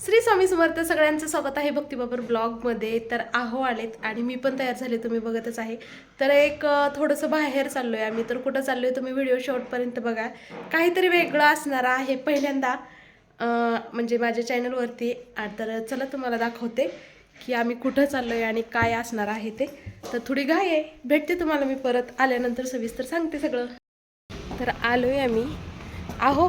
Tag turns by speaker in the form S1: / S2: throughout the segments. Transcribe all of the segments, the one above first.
S1: श्री स्वामी समर्थ सगळ्यांचं स्वागत आहे भक्तीबाबर ब्लॉगमध्ये. तर आहो आलेत आणि मी पण तयार झाले तुम्ही बघतच आहे. तर एक थोडंसं बाहेर चाललो आहे आम्ही. तर कुठं चाललो आहे तुम्ही व्हिडिओ शेवटपर्यंत बघा. काहीतरी वेगळं असणार आहे पहिल्यांदा म्हणजे माझ्या चॅनलवरती. तर चला तुम्हाला दाखवते की आम्ही कुठं चाललो आहे आणि काय असणार आहे ते. तर थोडी घाई आहे. भेटते तुम्हाला मी परत. आल्यानंतर सविस्तर सांगते सगळं. तर आलो आहे आम्ही. आहो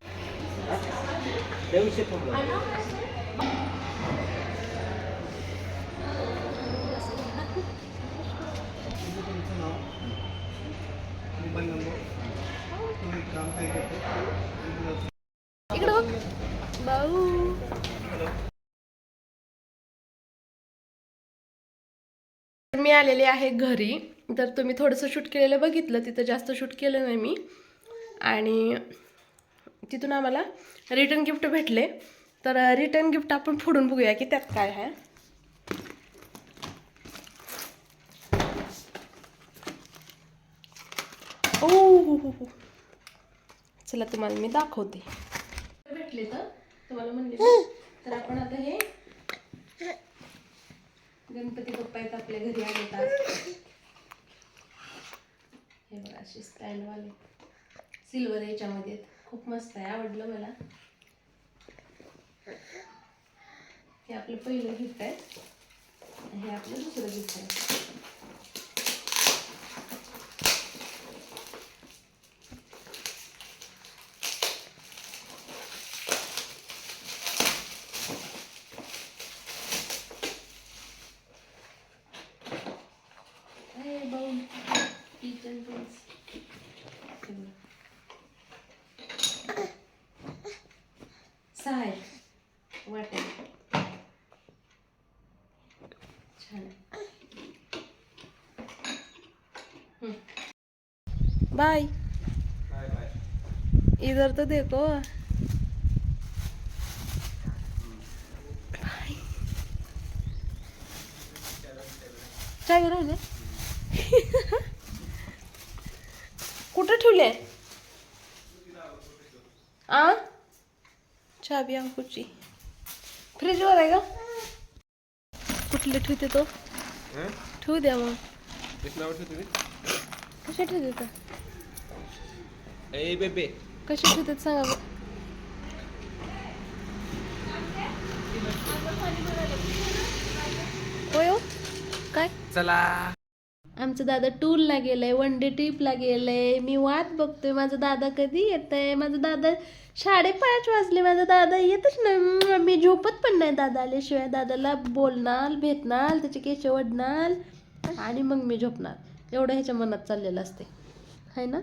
S1: मी आलेले आहे घरी. तर तुम्ही थोडंसं शूट केलेलं बघितलं. तिथं जास्त शूट केलं नाही मी. आणि तिथून आम्हाला रिटर्न गिफ्ट भेटले. तर रिटर्न गिफ्ट आपण फोडून बघूया की त्यात काय आहे. ओ हो हो हो. चला तुम्हाला मी दाखवते. भेटले तर तुम्हाला म्हणले तर आपण आता हे गणपती बाप्पा आहेत आपल्या घरी आले हे बघा असे स्टाईल सिल्वर याच्यामध्ये आहेत. खूप मस्त आहे आवडलं मला हे आपलं पहिलं गिफ्ट आहे हे आपलं दुसरं गिफ्ट आहे Hey, bone. सहा छान बाय इधर तो देखो। काय राहिले कुठं ठेवले आ? चाबी अंकुची. फ्रीजवर आहे का? कुठले ठेवते तो? ठेवू द्या मग. कशा ठेवते तर?
S2: ए बेबे
S1: कशा ठेवतात सांगा बरं. होय हो. काय?
S2: चला.
S1: आमचं दादा टूरला गेलंय वन डे ट्रिपला गेलंय. मी वाट बघतोय माझा दादा कधी येत आहे माझा दादा साडेपाच वाजले माझा दादा येतच नाही. मी झोपत पण नाही दादा आल्याशिवाय. दादाला बोलणार भेटणार त्याचे केस ओढणार आणि मग मी झोपणार. एवढं ह्याच्या मनात चाललेलं असते आहे ना?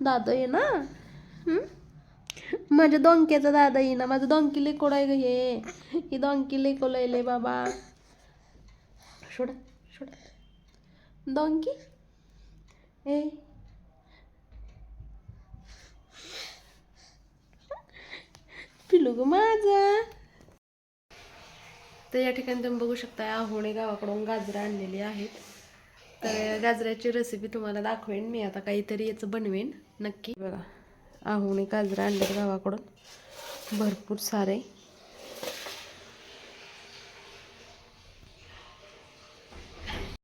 S1: दादा ये ना? माझ्या दोंक्याचा दादा ये ना? माझं दोंकी लेकोड आहे हे. ही दोंकी लेकोलले बाबा. सोडा सोडा. दोंकी ए पिलू ग माझा तर या ठिकाणी तुम्ही बघू शकता आहोणे गावाकडून गाजरं आणलेली आहेत. तर गाजराची रेसिपी तुम्हाला दाखवेन मी आता काहीतरी याचं बनवेन नक्की. बघा आहोणे गाजरं आणलेत गावाकडून. भरपूर सारे.